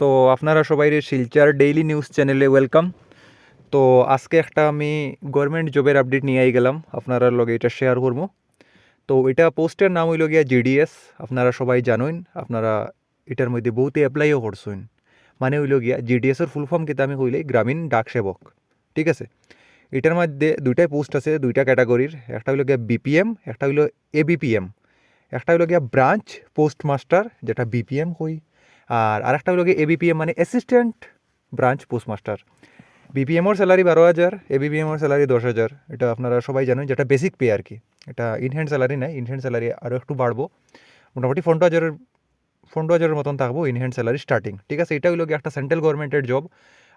তো আপনারা সবাই শিলচার ডেইলি নিউজ চ্যানেলে ওয়েলকাম তো আজকে একটা আমি গভর্নমেন্ট জবের আপডেট নিয়ে গেলাম আপনারা লগে এটা শেয়ার করব। তো এটা পোস্টের নাম হইল গিয়া জিডিএস আপনারা সবাই জানুন আপনারা এটার মধ্যে বহুতে অ্যাপ্লাইও করছেন মানে হইল গিয়া জিডিএসের ফুল ফর্ম কিন্তু আমি কইলে, গ্রামীণ ডাক সেবক। ঠিক আছে? এটার মধ্যে দুইটাই পোস্ট আছে, দুইটা ক্যাটাগরির একটা হইল গিয়া বিপিএম একটা হইল এবিপিএম একটা হইল গিয়া ব্রাঞ্চ পোস্ট মাস্টার যেটা বিপিএম কই। আর আরেকটা হইল গিয়ে এবিপিএম মানে অ্যাসিস্ট্যান্ট ব্রাঞ্চ পোস্ট মাস্টার বিপিএমওর স্যালারি বারো হাজার এবিপিএমওর স্যালারি দশ হাজার। এটা আপনারা সবাই জানেন যেটা বেসিক পে আর কি। এটা ইনহ্যান্ড স্যালারি নেয় ইনহ্যান্ড স্যালারি আরও একটু বাড়বো। মোটামুটি পনেরো হাজারের পনেরো হাজারের মতন থাকব ইনহ্যান্ড স্যালারি স্টার্টিং ঠিক আছে, এটা হলো গিয়ে একটা সেন্ট্রাল গভর্নমেন্টের জব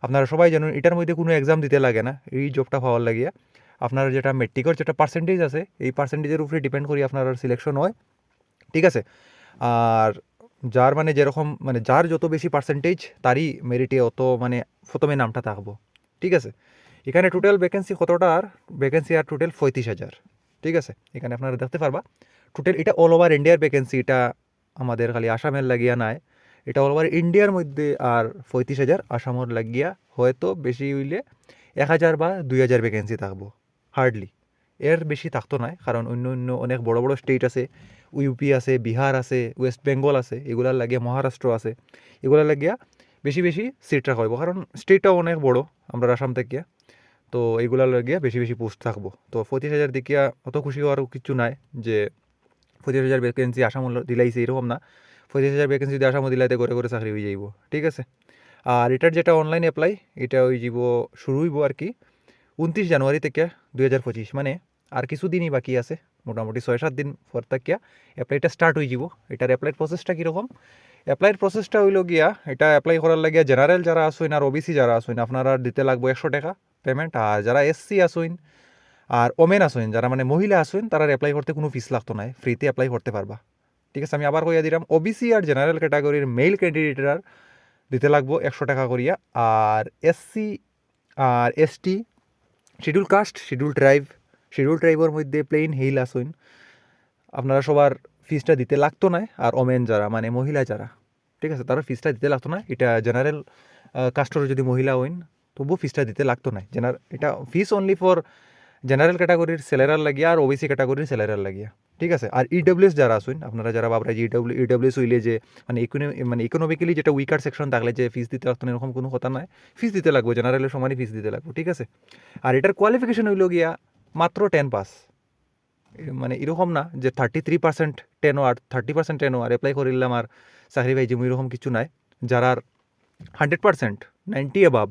আপনারা সবাই জানেন, এটার মধ্যে কোনো এক্সাম দিতে লাগে না, এই জবটা পাওয়ার লাগিয়া। আপনার যেটা মেট্রিকের যেটা পার্সেন্টেজ আছে, এই পার্সেন্টেজের উপরে ডিপেন্ড করি আপনার সিলেকশন হয়। ঠিক আছে, আর যার মানে যেরকম মানে যার যত বেশি পার্সেন্টেজ তারই মেরিটে অত মানে প্রথমে নামটা থাকব। ঠিক আছে? এখানে টোটাল ভ্যাকেন্সি কতটা আর? ভ্যাকেন্সি আর টোটাল পঁয়ত্রিশ হাজার। ঠিক আছে? এখানে আপনারা দেখতে পারবা টোটাল এটা অল ওভার ইন্ডিয়ার ভ্যাকেন্সি এটা আমাদের খালি আসামের লাগিয়া নাই। এটা অল ওভার ইন্ডিয়ার মধ্যে আর পঁয়ত্রিশ হাজার আসামের লাগিয়া হয়তো বেশি হইলে এক হাজার বা দুই হাজার ভ্যাকেন্সি থাকব হার্ডলি এর বেশি থাকতো নাই, কারণ অন্য অন্য অনেক বড় বড় স্টেট আছে। ইউপি আছে, বিহার আছে, ওয়েস্ট বেঙ্গল আছে, এগুলার লাগিয়ে মহারাষ্ট্র আছে, এগুলার লাগিয়া বেশি বেশি সিট রাখা হইব। কারণ স্টেটটাও অনেক বড়, আমরা আসাম থেকে। তো এইগুলার লাগিয়া বেশি বেশি পোস্ট থাকব। তো পঁচিশ হাজার দেখিয়া অত খুশি হওয়ার কিছু নাই যে পঁচিশ হাজার ভ্যাকেন্সি আসাম দিলাইছে, এরকম না। পঁচিশ হাজার ভ্যাকেন্সি যদি আসামও দিলাইতে করে করে চাকরি হয়ে যাইব, ঠিক আছে? আর এটার যেটা অনলাইন অ্যাপ্লাই এটা হয়ে যাব শুরু হইব আর কি, উনত্রিশ জানুয়ারি থেকে দুই হাজার পঁচিশ মানে আর কিছু দিনই বাকি আছে। মোটামুটি ছয় সাত দিন পর থাকিয়া অ্যাপ্লাইটা স্টার্ট হয়ে যাব এটার অ্যাপ্লাইর প্রসেসটা কীরকম? অ্যাপ্লাইয়ের প্রসেসটা হইল গিয়া, এটা অ্যাপ্লাই করার লাগিয়া জেনারেল যারা আসুন আর ওবিসি যারা আসুন আপনারা দিতে লাগবো একশো টাকা পেমেন্ট আর যারা এসসি আসুন আর ওমেন আসুন যারা মানে মহিলা আসুন তারা অ্যাপ্লাই করতে কোনো ফিস লাগতো না ফ্রিতে অ্যাপ্লাই করতে পারবা। ঠিক আছে, আমি আবার কইয়া দিলাম ওবিসি আর জেনারেল ক্যাটাগরির মেল ক্যান্ডিডেটার দিতে লাগবো একশো টাকা করিয়া। আর এসসি আর ST schedule caste schedule tribe schedule ট্রাইবের মধ্যে প্লেন হিল আসুন আপনারা সবার ফিসটা দিতে লাগতো না, আর ওমেন যারা মানে মহিলা যারা, ঠিক আছে, তারা ফিসটা দিতে লাগতো না। এটা জেনারেল কাস্টর যদি মহিলা হইন, তবুও ফিসটা দিতে লাগতো না। জেনার এটা ফিস অনলি ফর জেনারেল ক্যাটাগরির স্যালারার লাগিয়া আর ওবিসি ক্যাটাগরির স্যালারার লাগিয়া, ঠিক আছে? আর ইডব্লিউএস যারা আসুন আপনারা যারা বাবরা যে ইডব্লিউ ইডব্লিউএস হইলে যে মানে ইকোনমি মানে ইকোনমিক্যালি যেটা উইকার সেকশন থাকলে যে ফিস দিতে লাগতো এরকম কোনো কথা নয়। ফিস দিতে লাগবে জেনারেলের সমানই ফিস দিতে লাগবে, ঠিক আছে? আর এটার কোয়ালিফিকেশন হইল গিয়া মাত্র টেন পাস মানে এরকম না যে থার্টি থ্রি পার্সেন্ট টেন আর থার্টি পার্সেন্ট টেন আর অ্যাপ্লাই করিলাম আর চাকরি পাইছি এরকম কিছু নাই। যারা হান্ড্রেড পার্সেন্ট নাইনটি এবাব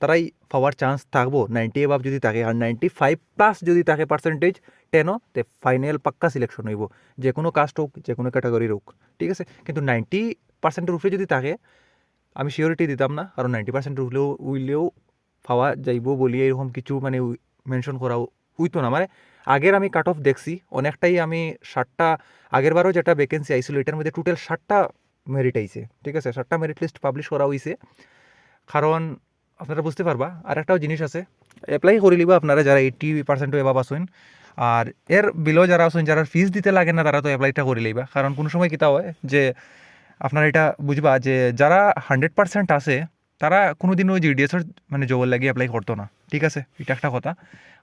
তারাই পাওয়ার চান্স থাকব। নাইনটি এবাব যদি থাকে আর নাইনটি ফাইভ প্লাস যদি থাকে পার্সেন্টেজ টেনও তে ফাইনাল পাক্কা সিলেকশন হইব। যে কোনো কাস্ট হোক, যে কোনো ক্যাটাগরির হোক, ঠিক আছে? কিন্তু নাইনটি পার্সেন্টের উপরে যদি থাকে, আমি সিওরিটি দিতাম না। কারণ নাইনটি পার্সেন্টের উঠলেও উইলেও পাওয়া যাইব বলি এরকম কিছু মানে মেনশন করা উইতো না। মানে আগের আমি কাট অফ দেখছি, অনেকটাই আমি ষাটটা আগের বারও যেটা ভ্যাকেন্সি আইছিল, এটার মধ্যে টোটাল ষাটটা মেরিট আইছে, ঠিক আছে? ষাটটা মেরিট লিস্ট পাবলিশ করা হয়েছে কারণ আপনারা বুঝতে পারবা আর একটাও জিনিস আছে অ্যাপ্লাই করে লিবা আপনারা যারা এইটি পার্সেন্ট এবার আসুন আর এর বিলো যারা আসুন যারা ফিস দিতে লাগে না, তারা তো অ্যাপ্লাইটা করে লইবা কারণ কোনো সময় কিতা হয় যে, আপনারা এটা বুঝবা যে, যারা হান্ড্রেড পার্সেন্ট আছে তারা কোনো দিন ওই জিডিএসের মানে জবর লাগিয়ে অ্যাপ্লাই করতো না। ঠিক আছে? এটা একটা কথা।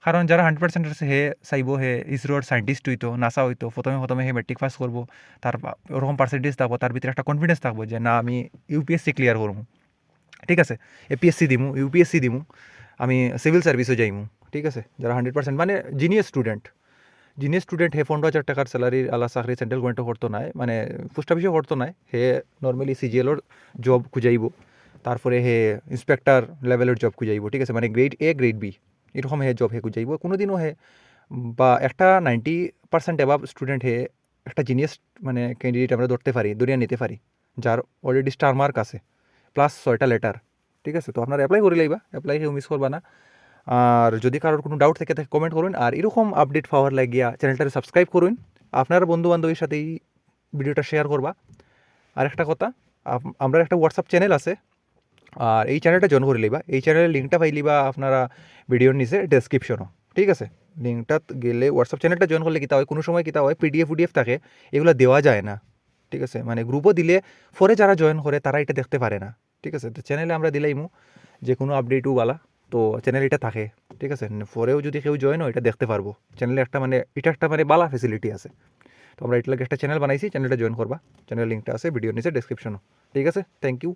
কারণ যারা হান্ড্রেড পার্সেন্ট আছে, হে চাইব, হে ইসরোর সায়েন্টিস্ট হইতো নাসা হইতো, প্রথমে প্রথমে হে মেট্রিক পাস করব, তার ওরকম পার্সেন্টেজ থাকব, তার ভিতরে একটা কনফিডেন্স থাকব যে না, আমি ইউপিএসসি ক্লিয়ার করব। ঠিক আছে? এপিএসসি দিমু ইউপিএসসি দিমু, আমি সিভিল সার্ভিসও যাইমু। ঠিক আছে? যারা হান্ড্রেড পার্সেন্ট মানে জিনিয়াস স্টুডেন্ট জিনিয়াস স্টুডেন্ট হে পনেরো হাজার টাকার স্যালারি আলা চাকরি সেন্ট্রাল গভর্নমেন্টও করতো নাই মানে পোস্ট অফিসও করতো নাই, হে নর্মালি সিজিএলর জব খুঁজাইব। তারপরে হে ইন্সপেক্টর লেভেলের জব খুঁজাইব, ঠিক আছে? মানে গ্রেড এ গ্রেড বি এরকম হে জব হে খুঁজাইব। কোনো দিনও হে, বা একটা নাইনটি পার্সেন্ট এবাব স্টুডেন্ট হে একটা জিনিয়াস মানে ক্যান্ডিডেট আমরা ধরতে পারি দরিয়া নিতে পারি, যার অলরেডি স্টার মার্ক আছে প্লাস ছয়টা লেটার ঠিক আছে? তো আপনারা অ্যাপ্লাই করে লাইবা অ্যাপ্লাই কেউ মিস করবা না। আর যদি কারোর কোনো ডাউট থেকে থাকে কমেন্ট করুন। আর এরকম আপডেট পাওয়ার লাগিয়া চ্যানেলটাকে সাবস্ক্রাইব করুন। আপনার বন্ধু বান্ধবীর সাথে এই ভিডিওটা শেয়ার করবা। আর একটা কথা আমরা একটা হোয়াটসঅ্যাপ চ্যানেল আছে আর এই চ্যানেলটা জয়েন করে লিবা এই চ্যানেলের লিঙ্কটা পাইলিবা আপনারা ভিডিওর নিচে ডেসক্রিপশনও ঠিক আছে? লিঙ্কটাত গেলে হোয়াটসঅ্যাপ চ্যানেলটা জয়েন করলে কিতা হয়? কোনো সময় কিতা হয়? পিডিএফ উডিএফ থাকে। এগুলো দেওয়া যায় না। ঠিক আছে? মানে গ্রুপও দিলে পরে যারা জয়েন করে তারা এটা দেখতে পারে না। ঠিক আছে? তো চ্যানেলে আমরা দিলাইমু যে কোনো আপডেটও বালা। তো চ্যানেল এটা থাকে। ঠিক আছে? পরেও যদি কেউ জয়েন হয়, এটা দেখতে পারব। চ্যানেলে একটা মানে এটা একটা মানে বালা ফেসিলিটি আছে। তো আমরা এটাকে একটা চ্যানেল বানাইছি। চ্যানেলটা জয়েন করবা। চ্যানেল লিঙ্কটা আছে ভিডিও নিচে ডেসক্রিপশনও ঠিক আছে? Thank you